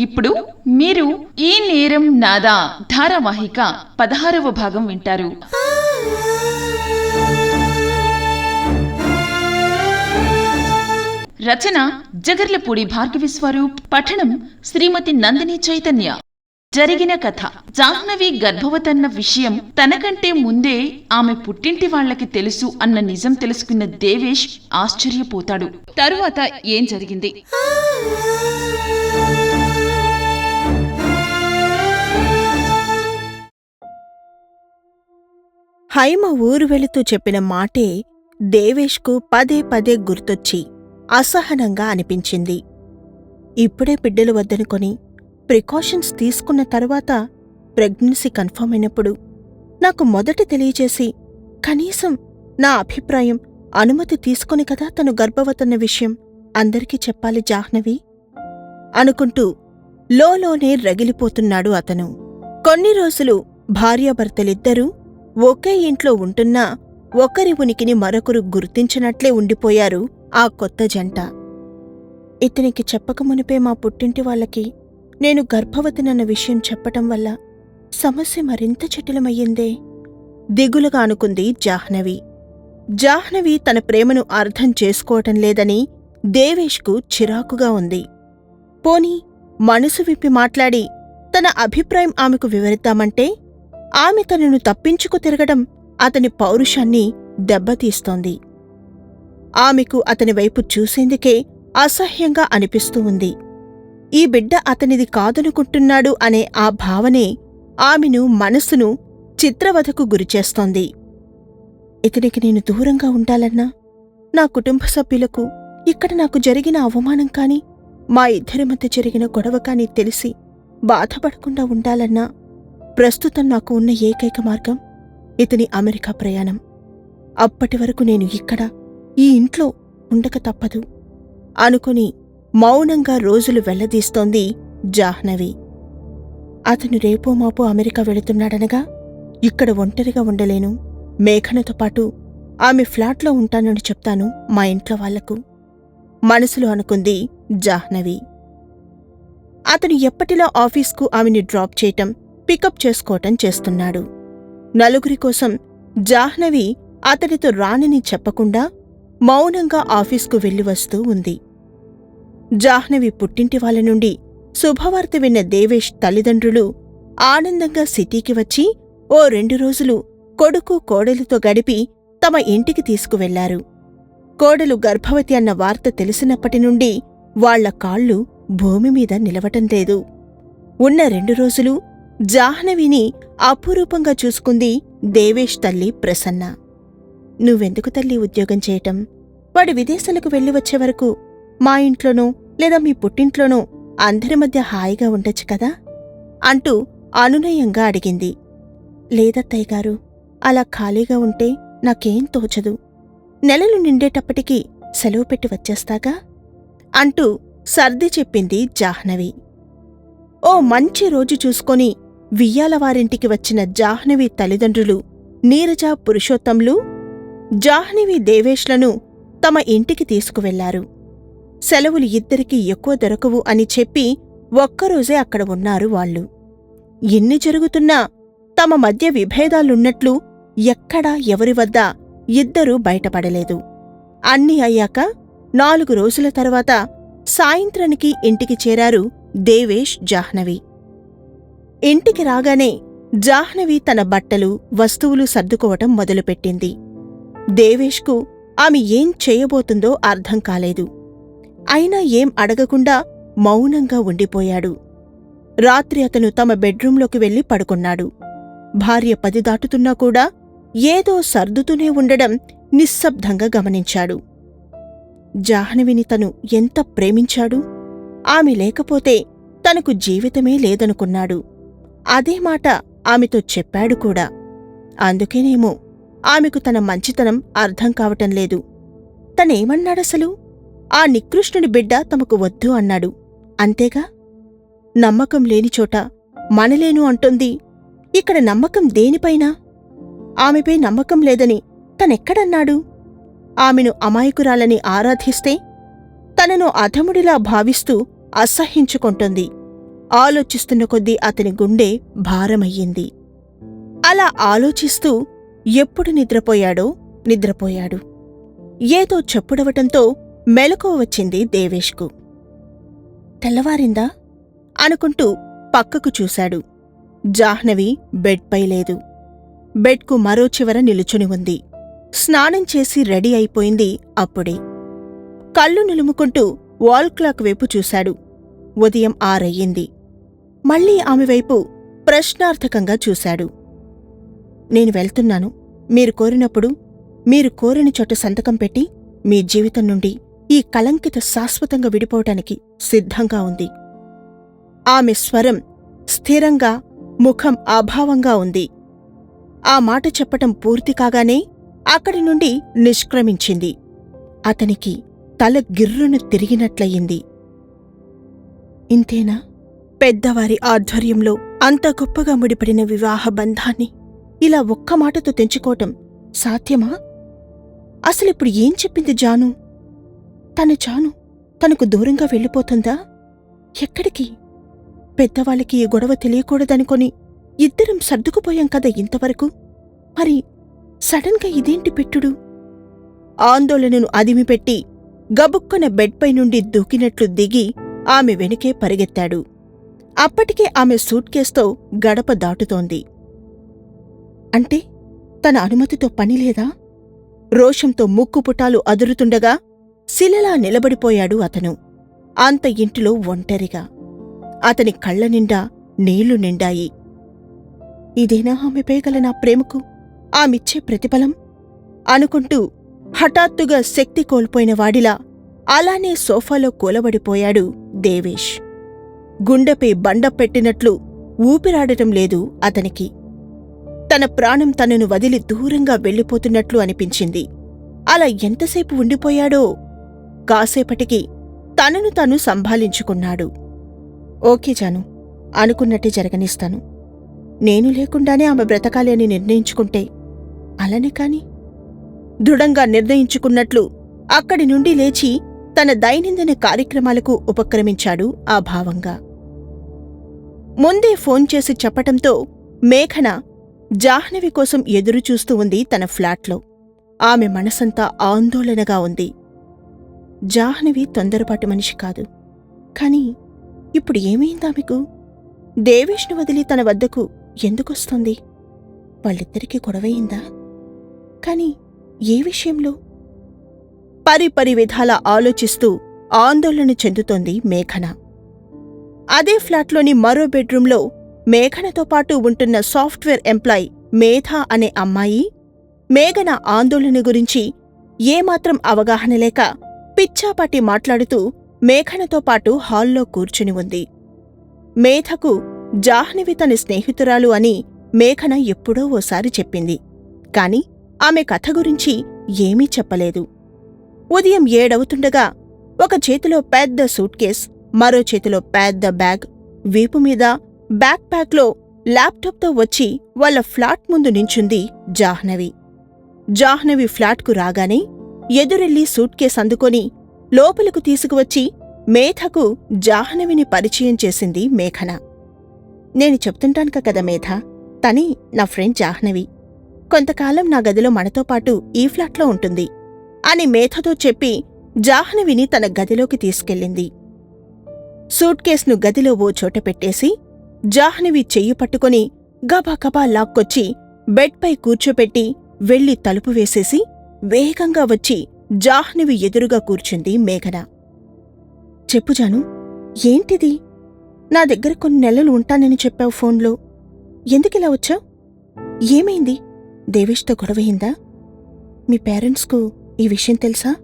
ఇప్పుడు మీరు ఈ నేరం నాదా ధారావాహిక పదహారవ భాగం వింటారు. రచన జగర్లపూడి భార్గవి స్వరూప్. పఠనం శ్రీమతి నందిని చైతన్య. జరిగిన కథ. జాహ్నవి గర్భవతన్న విషయం తనకంటే ముందే ఆమె పుట్టింటి వాళ్ళకి తెలుసు అన్న నిజం తెలుసుకున్న దేవేష్ ఆశ్చర్యపోతాడు. తరువాత ఏం జరిగింది? హైమ ఊరు వెళుతూ చెప్పిన మాటే దేవేష్కు పదే పదే గుర్తొచ్చి అసహనంగా అనిపించింది. ఇప్పుడే బిడ్డలు వద్దనుకొని ప్రికాషన్స్ తీసుకున్న తర్వాత ప్రెగ్నెన్సీ కన్ఫర్మ్ అయినప్పుడు నాకు మొదట తెలియచేసి కనీసం నా అభిప్రాయం అనుమతి తీసుకుని కదా తను గర్భవతన్న విషయం అందరికీ చెప్పాలి జాహ్నవి? అనుకుంటూ లోలోనే రగిలిపోతున్నాడు అతను. కొన్ని రోజులు భార్యాభర్తలిద్దరూ ఒకే ఇంట్లో ఉంటున్నా ఒకరి ఉనికిని మరొకరు గుర్తించినట్లే ఉండిపోయారు ఆ కొత్త జంట. ఇతనికి చెప్పకమునిపే మా పుట్టింటి వాళ్ళకి నేను గర్భవతినన్న విషయం చెప్పటం వల్ల సమస్య మరింత జటిలమయ్యిందే దిగులుగా అనుకుంది జాహ్నవి. జాహ్నవి తన ప్రేమను అర్థం చేసుకోవటం లేదని దేవేష్కు చిరాకుగా ఉంది. పోనీ మనసు విప్పి మాట్లాడి తన అభిప్రాయం ఆమెకు వివరిద్దామంటే ఆమె తనను తప్పించుకు తిరగడం అతని పౌరుషాన్ని దెబ్బతీస్తోంది. ఆమెకు అతని వైపు చూసేందుకే అసహ్యంగా అనిపిస్తూ ఉంది. ఈ బిడ్డ అతనిది కాదనుకుంటున్నాడు అనే ఆ భావనే ఆమెను మనసును చిత్రవధకు గురిచేస్తోంది ఇతనికి నేను దూరంగా ఉండాలన్నా నా కుటుంబ సభ్యులకు ఇక్కడ నాకు జరిగిన అవమానం కాని మా ఇద్దరి మధ్య జరిగిన గొడవ కాని తెలిసి బాధపడకుండా ఉండాలన్నా ప్రస్తుతం నాకు ఉన్న ఏకైక మార్గం ఇతని అమెరికా ప్రయాణం. అప్పటి వరకు నేను ఇక్కడ ఈ ఇంట్లో ఉండక తప్పదు అనుకుని మౌనంగా రోజులు వెళ్ళదీస్తోంది జాహ్నవి. అతను రేపో మాపో అమెరికా వెళుతున్నాడనగా ఇక్కడ ఒంటరిగా ఉండలేను. మేఘనతో పాటు ఆమె ఫ్లాట్లో ఉంటానని చెప్తాను మా ఇంట్లో వాళ్ళకు. మనసులో అనుకుంది జాహ్నవి. అతను ఎప్పటిలా ఆఫీస్కు ఆమెని డ్రాప్ చేయటం పికప్ చేసుకోవటం చేస్తున్నాడు. నలుగురి కోసం జాహ్నవి అతడితో రానని చెప్పకుండా మౌనంగా ఆఫీస్కు వెళ్ళి వస్తూ ఉంది. జాహ్నవి పుట్టింటి వాళ్ళ నుండి శుభవార్త విన్న దేవేష్ తల్లిదండ్రులు ఆనందంగా సిటీకి వచ్చి ఓ రెండు రోజులు కొడుకు కోడలితో గడిపి తమ ఇంటికి తీసుకువెళ్ళారు. కోడలు గర్భవతి అన్న వార్త తెలిసినప్పటి నుండి వాళ్ళ కాళ్ళు భూమి మీద నిలవటం లేదు. ఉన్న రెండు రోజులు జాహ్నవిని అపురూపంగా చూసుకుంది దేవేష్ తల్లి ప్రసన్న. నువ్వెందుకు తల్లి ఉద్యోగం చేయటం? వాడు విదేశాలకు వెళ్ళి వచ్చే వరకు మా ఇంట్లోనో లేదా మీ పుట్టింట్లోనో అందరి మధ్య హాయిగా ఉండొచ్చు కదా? అంటూ అనునయంగా అడిగింది. లేదత్తయ్య గారు అలా ఖాళీగా ఉంటే నాకేం తోచదు. నెలలు నిండేటప్పటికి సెలవు పెట్టి వచ్చేస్తాగా? అంటూ సర్ది చెప్పింది జాహ్నవి. ఓ మంచి రోజు చూసుకొని వియ్యాలవారింటికి వచ్చిన జాహ్నవి తల్లిదండ్రులు నీరజ పురుషోత్తంలు జాహ్నవి దేవేష్లను తమ ఇంటికి తీసుకువెళ్ళారు. సెలవులు ఇద్దరికీ ఎక్కువ దొరకవు అని చెప్పి ఒక్కరోజే అక్కడ ఉన్నారు వాళ్ళు. ఎన్ని జరుగుతున్నా తమ మధ్య విభేదాలున్నట్లు ఎక్కడా ఎవరి వద్ద ఇద్దరూ బయటపడలేదు. అన్నీ అయ్యాక నాలుగు రోజుల తర్వాత సాయంత్రానికి ఇంటికి చేరారు దేవేష్ జాహ్నవి. ఇంటికి రాగానే జాహ్నవి తన బట్టలు వస్తువులు సర్దుకోవటం మొదలుపెట్టింది. దేవేష్కు ఆమె ఏం చేయబోతుందో అర్థం కాలేదు. అయినా ఏం అడగకుండా మౌనంగా ఉండిపోయాడు. రాత్రి అతను తమ బెడ్రూంలోకి వెళ్ళి పడుకున్నాడు. భార్య పది దాటుతున్నా కూడా ఏదో సర్దుతూనే ఉండడం నిశ్శబ్దంగా గమనించాడు. జాహ్నవిని తను ఎంత ప్రేమించాడు? ఆమె లేకపోతే తనకు జీవితమే లేదనుకున్నాడు. అదే మాట ఆమెతో చెప్పాడు కూడా. అందుకేనేమో ఆమెకు తన మంచితనం అర్థం కావటం లేదు. తనేమన్నాడసలు ఆ నికృష్ణుడి బిడ్డ తమకు వద్దు అన్నాడు. అంతేగా? నమ్మకం లేని చోట మనలేను అంటోంది. ఇక్కడ నమ్మకం దేనిపైన? ఆమెపై నమ్మకం లేదని తనెక్కడన్నాడు? ఆమెను అమాయకురాలని ఆరాధిస్తే తనను అధముడిలా భావిస్తూ అసహ్యించుకుంటుంది. ఆలోచిస్తున్న కొద్దీ అతని గుండె భారమయ్యింది. అలా ఆలోచిస్తూ ఎప్పుడు నిద్రపోయాడో నిద్రపోయాడు. ఏదో చెప్పుడవటంతో మెలకువ వచ్చింది దేవేష్కు. తెల్లవారిందా? అనుకుంటూ పక్కకు చూశాడు. జాహ్నవి బెడ్పై లేదు. బెడ్కు మరో చివర నిలుచుని ఉంది. స్నానం చేసి రెడీ అయిపోయింది అప్పుడే. కళ్ళు నిలుముకుంటూ వాల్ క్లాక్ వైపు చూశాడు. ఉదయం ఆరయ్యింది. మళ్ళీ ఆమె వైపు ప్రశ్నార్థకంగా చూశాడు. నేను వెళ్తున్నాను. మీరు కోరినప్పుడు మీరు కోరిన చోట సంతకం పెట్టి మీ జీవితం నుండి ఈ కలంకిత శాశ్వతంగా విడిపోవటానికి సిద్ధంగా ఉంది. ఆమె స్వరం స్థిరంగా ముఖం అభావంగా ఉంది. ఆ మాట చెప్పటం పూర్తి కాగానే అక్కడి నుండి నిష్క్రమించింది. అతనికి తల గిర్రును తిరిగినట్లయింది. ఇంతేనా? పెద్దవారి ఆధ్వర్యంలో అంత గొప్పగా ముడిపడిన వివాహ బంధాన్ని ఇలా ఒక్క మాటతో తెంచుకోవటం సాధ్యమా? అసలిప్పుడు ఏం చెప్పింది జాను? తన జాను తనకు దూరంగా వెళ్ళిపోతుందా? ఎక్కడికి? పెద్దవాళ్ళకి ఈ గొడవ తెలియకూడదనుకొని ఇద్దరం సర్దుకుపోయాం కదా ఇంతవరకు. మరి సడన్గా ఇదేంటి పెట్టుడు? ఆందోళనను అదిమిపెట్టి గబుక్కున బెడ్పై నుండి దూకినట్లు దిగి ఆమె వెనుకే పరిగెత్తాడు. అప్పటికే ఆమె సూట్ కేస్తో గడప దాటుతోంది. అంటే తన అనుమతితో పనిలేదా రోషంతో ముక్కుపుటాలు అదురుతుండగా శిలలా నిలబడిపోయాడు అతను. అంత ఇంటిలో ఒంటరిగా. అతని కళ్ళ నిండా నీళ్ళు నిండాయి. ఇదేనా ఆమె పేగల నా ప్రేమకు? ఆమిచ్చే ప్రతిఫలం? అనుకుంటూ హఠాత్తుగా శక్తి కోల్పోయిన వాడిలా అలానే సోఫాలో కూలబడిపోయాడు దేవేష్. గుండెపై బండ పెట్టినట్లు ఊపిరాడటం లేదు అతనికి. తన ప్రాణం తనను వదిలి దూరంగా వెళ్ళిపోతున్నట్లు అనిపించింది. అలా ఎంతసేపు ఉండిపోయాడో? కాసేపటికి తనను తాను సంభాళించుకున్నాడు ఓకే జాను అనుకున్నట్టే జరగనిస్తాను. నేను లేకుండానే ఆమె బ్రతకాలి అని నిర్ణయించుకుంటే అలానే కాని? దృఢంగా నిర్ణయించుకున్నట్లు అక్కడి నుండి లేచి తన దైనందిన కార్యక్రమాలకు ఉపక్రమించాడు ఆ భావంగా. ముందే ఫోన్ చేసి చెప్పటంతో మేఘన జాహ్నవి కోసం ఎదురుచూస్తూ ఉంది తన ఫ్లాట్లో. ఆమె మనసంతా ఆందోళనగా ఉంది. జాహ్నవి తొందరపాటు మనిషి కాదు. కాని ఇప్పుడు ఏమైందామెకు దేవేష్ను వదిలి తన వద్దకు ఎందుకొస్తోంది? వాళ్ళిద్దరికీ గొడవయిందా? కాని ఏ విషయంలో? పరిపరి విధాల ఆలోచిస్తూ ఆందోళన చెందుతోంది మేఘన. అదే ఫ్లాట్లోని మరో బెడ్రూంలో మేఘనతో పాటు ఉంటున్న సాఫ్ట్వేర్ ఎంప్లాయ్ మేధా అనే అమ్మాయి. మేఘన ఆందోళన గురించి ఏమాత్రం అవగాహన లేక పిచ్చాపాటి మాట్లాడుతూ మేఘనతో పాటు హాల్లో కూర్చుని ఉంది. మేధకు జాహ్నవి తన స్నేహితురాలు అని మేఘన ఎప్పుడో ఓసారి చెప్పింది. కాని ఆమె కథ గురించి ఏమీ చెప్పలేదు. ఉదయం ఏడవుతుండగా ఒక చేతిలో పెద్ద సూట్కేస్ మరో చేతిలో పెద్ద బ్యాగ్. వీపు మీద బ్యాక్ ప్యాక్లో ల్యాప్టాప్తో వచ్చి వాళ్ళ ఫ్లాట్ ముందు నించుంది జాహ్నవి. జాహ్నవి ఫ్లాట్కు రాగానే ఎదురెళ్ళి సూట్ కేస్ అందుకొని లోపలకు తీసుకువచ్చి మేధకు జాహ్నవిని పరిచయం చేసింది మేఘన. నేను చెప్తుంటానుక కదా మేధ తని నా ఫ్రెండ్ జాహ్నవి. కొంతకాలం నా గదిలో మనతో పాటు ఈ ఫ్లాట్లో ఉంటుంది అని మేధతో చెప్పి జాహ్నవిని తన గదిలోకి తీసుకెళ్ళింది. సూట్కేస్ను గదిలో ఓ చోట పెట్టేసి జాహ్నవి చెయ్యి పట్టుకుని గబాగబా లాక్కొచ్చి బెడ్పై కూర్చోపెట్టి వెళ్ళి తలుపు వేసేసి వేగంగా వచ్చి జాహ్నవి ఎదురుగా కూర్చుంది మేఘన. చెప్పు జాను ఏంటిది? నా దగ్గర కొన్ని నెలలు ఉంటానని చెప్పావు ఫోన్లో. ఎందుకిలా వచ్చావు? ఏమైంది? దేవేష్తో గొడవయిందా? మీ పేరెంట్స్కు ఈ విషయం తెలుసా?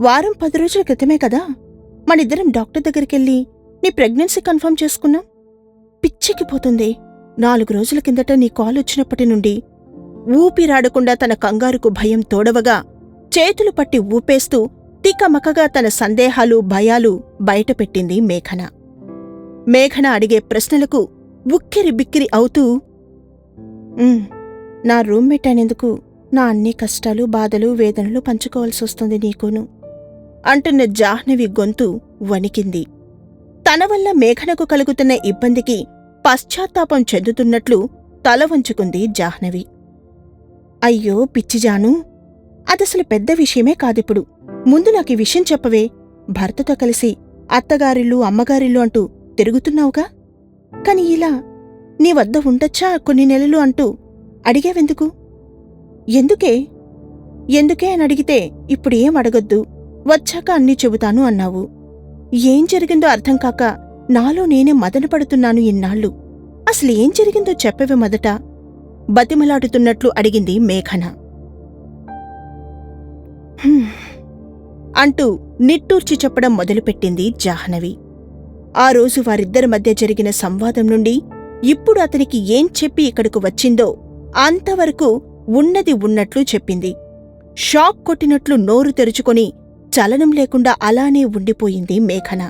వారం పది రోజుల క్రితమే కదా? మనిద్దరం డాక్టర్ దగ్గరికెళ్ళి నీ ప్రెగ్నెన్సీ కన్ఫర్మ్ చేసుకున్నాం. పిచ్చెక్కిపోతుంది. నాలుగు రోజుల కిందట నీ కాల్ వచ్చినప్పటి నుండి ఊపిరాడకుండా తన కంగారుకు భయం తోడవగా చేతులు పట్టి ఊపేస్తూ తికమకగా తన సందేహాలు భయాలు బయటపెట్టింది మేఘన. మేఘన అడిగే ప్రశ్నలకు ఉక్కిరి బిక్కిరి అవుతూ నా రూమ్మేట్ అయినందుకు నా అన్ని కష్టాలు బాధలు వేదనలు పంచుకోవాల్సొస్తుంది నీకును. అంటున్న జాహ్నవి గొంతు వణికింది. తన వల్ల మేఘనకు కలుగుతున్న ఇబ్బందికి పశ్చాత్తాపం చెందుతున్నట్లు తల వంచుకుంది జాహ్నవి. అయ్యో పిచ్చిజాను అదసలు పెద్ద విషయమే కాదిప్పుడు. ముందు నాకు ఈ విషయం చెప్పవే. భర్తతో కలిసి అత్తగారిల్లు అమ్మగారిల్లు అంటూ తిరుగుతున్నావుగా? కాని ఇలా నీ వద్ద ఉండొచ్చా కొన్ని నెలలు అంటూ అడిగావెందుకు? ఎందుకే? ఎందుకే అని అడిగితే ఇప్పుడు ఏం అడగొద్దు. వచ్చాక అన్నీ చెబుతాను అన్నావు. ఏం జరిగిందో అర్థం కాక నాలో నేనే మదనపడుతున్నాను ఇన్నాళ్ళు. అసలు ఏం జరిగిందో చెప్పవే మొదట. బతిమలాడుతున్నట్లు అడిగింది మేఘన. అంటూ నిట్టూర్చి చెప్పడం మొదలుపెట్టింది జాహ్నవి. ఆ రోజు వారిద్దరి మధ్య జరిగిన సంవాదం నుండి ఇప్పుడు అతనికి ఏం చెప్పి ఇక్కడకు వచ్చిందో అంతవరకు ఉన్నది ఉన్నట్లు చెప్పింది. షాక్ కొట్టినట్లు నోరు తెరుచుకొని చలనం లేకుండా అలానే ఉండిపోయింది మేఘన.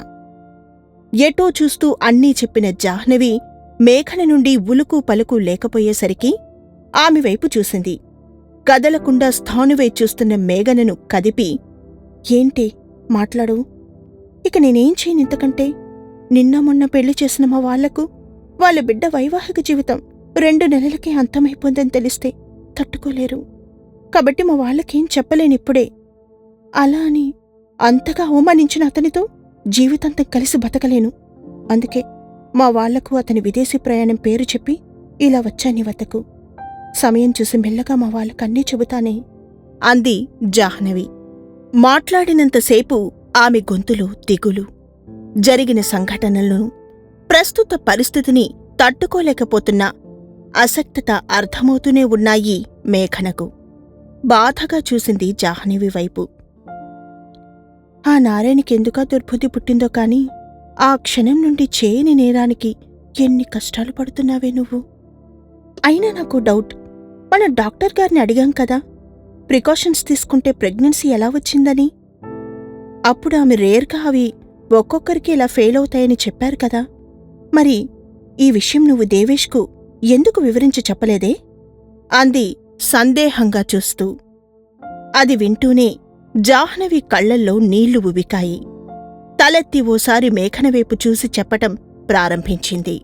ఎటో చూస్తూ అన్నీ చెప్పిన జాహ్నవి మేఘన నుండి ఉలుకు పలుకు లేకపోయేసరికి ఆమె వైపు చూసింది. కదలకుండా స్థానువై చూస్తున్న మేఘనను కదిపి ఏంటి? మాట్లాడు ఇక నేనేం చేయనింతకంటే నిన్న మొన్న పెళ్ళి చేసిన మా వాళ్ళకు వాళ్ళ బిడ్డ వైవాహిక జీవితం రెండు నెలలకే అంతమైపోందని తెలిస్తే తట్టుకోలేరు. కాబట్టి మా వాళ్ళకేం చెప్పలేనిప్పుడే అలా అని అంతగా అవమానించిన అతనితో జీవితాంతం కలిసి బతకలేను. అందుకే మా వాళ్ళకు అతని విదేశీ ప్రయాణం పేరు చెప్పి ఇలా వచ్చాని వద్దకు. సమయం చూసి మెల్లగా మా వాళ్ళకన్నీ చెబుతానే అంది జాహ్నవి. మాట్లాడినంతసేపు ఆమె గొంతులో దిగులు. జరిగిన సంఘటనలను ప్రస్తుత పరిస్థితిని తట్టుకోలేకపోతున్న అసక్తత అర్థమవుతూనే ఉన్నాయి మేఘనకు. బాధగా చూసింది జాహ్నవి వైపు. ఆ నారాయణకెందుకా దుర్బుద్ధి పుట్టిందో కాని ఆ క్షణం నుండి చేయని నేరానికి ఎన్ని కష్టాలు పడుతున్నావే నువ్వు? అయినా నాకు డౌట్. మన డాక్టర్ గారిని అడిగాం కదా. ప్రికాషన్స్ తీసుకుంటే ప్రెగ్నెన్సీ ఎలా వచ్చిందని? అప్పుడు ఆమె రేర్గా అవి ఒక్కొక్కరికి ఇలా ఫెయిల్ అవుతాయని చెప్పారు కదా. మరి ఈ విషయం నువ్వు దేవేష్కు ఎందుకు వివరించి చెప్పలేదే? అంది సందేహంగా చూస్తూ. అది వింటూనే జాహ్నవి కళ్ళల్లో నీళ్ళు ఉవికాయి తలెత్తి ఓసారి మేఘనవైపు చూసి చెప్పటం ప్రారంభించింది.